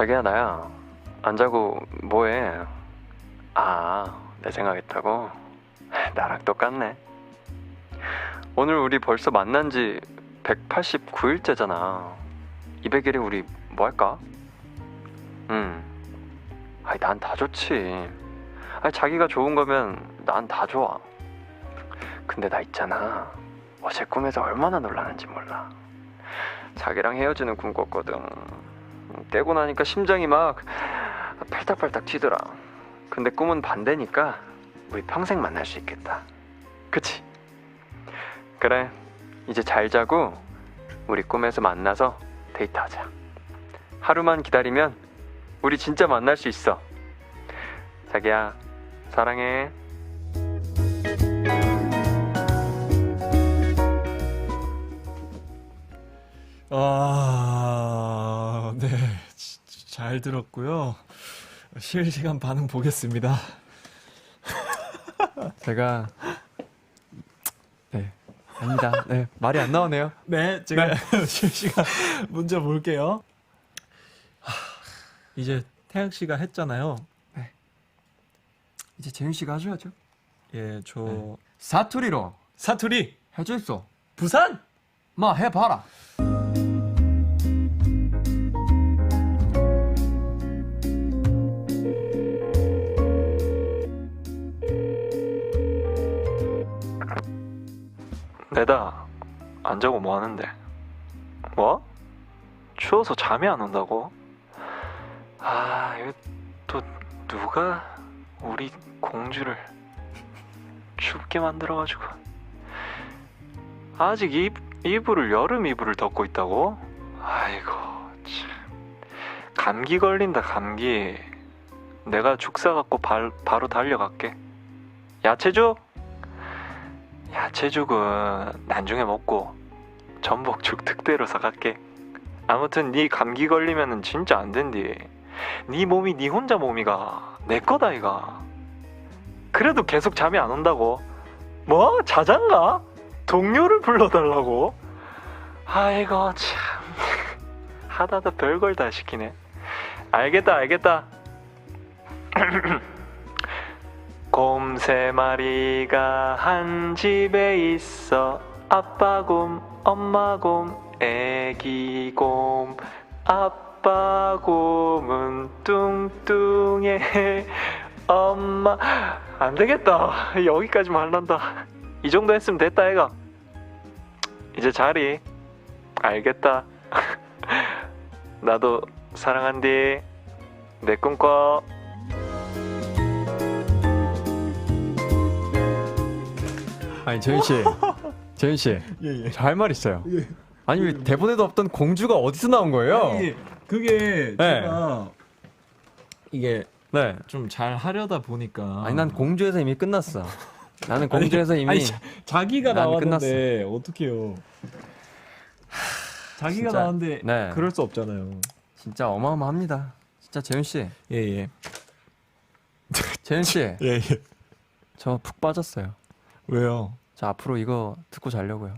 자기야 나야 안 자고 뭐해? 아, 내 생각했다고? 나랑 똑같네. 오늘 우리 벌써 만난 지 189일째잖아. 200일에 우리 뭐 할까? 응. 아이, 난 다 좋지. 아니, 자기가 좋은 거면 난 다 좋아. 근데 나 있잖아. 어제 꿈에서 얼마나 놀라는지 몰라. 자기랑 헤어지는 꿈 꿨거든. 떼고 나니까 심장이 막 팔딱팔딱 튀더라. 근데 꿈은 반대니까 우리 평생 만날 수 있겠다. 그치? 그래. 이제 잘 자고 우리 꿈에서 만나서 데이트하자. 하루만 기다리면 우리 진짜 만날 수 있어. 자기야, 사랑해. 잘 들었고요. 실시간 반응 보겠습니다. 제가 네 아닙니다. 네 말이 안 나오네요. 네, 제가 실시간 문제 볼게요. 하, 이제 태양 씨가 했잖아요. 이제 재윤 씨가 하셔야죠. 예, 저 네. 사투리로 사투리 해줘 있어. 부산 마 해봐라. 내다 안 자고 뭐 하는데? 뭐? 추워서 잠이 안 온다고? 아 이거 또 누가 우리 공주를 춥게 만들어가지고 아직 이, 이불을 여름 이불을 덮고 있다고? 아이고 참 감기 걸린다 감기 내가 죽 사 갖고 발, 바로 달려갈게 야채죽? 야채죽은 나중에 먹고 전복죽 특대로 사갈게. 아무튼 네 감기 걸리면은 진짜 안 된디. 네 몸이 네 혼자 몸이가 내 거다 이가. 그래도 계속 잠이 안 온다고. 뭐 자장가? 동료를 불러달라고? 아이고 참 하다도 별걸 다 시키네. 알겠다 알겠다. 곰 세 마리가 한 집에 있어. 아빠 곰, 엄마 곰, 애기 곰. 아빠 곰은 뚱뚱해. 엄마 안 되겠다. 여기까지만 할란다. 이 정도 했으면 됐다 애가. 이제 자리. 알겠다. 나도 사랑한디. 내 꿈꿔 아니 재윤 씨, 재윤 씨, 예, 예. 저 할 말 있어요. 예. 아니 왜 대본에도 없던 공주가 어디서 나온 거예요? 아니, 그게 네. 제가 이게 네. 좀 잘 하려다 보니까 아니 난 공주에서 이미 끝났어. 나는 공주에서 이미 아니, 자, 자기가 난 나왔는데 어떡해요. 자기가 진짜, 나왔는데 네. 그럴 수 없잖아요. 진짜 어마어마합니다. 진짜 재윤 씨, 예, 예. 재윤 씨, 예, 예. 저 푹 빠졌어요. 왜요? 저 앞으로 이거 듣고 자려고요.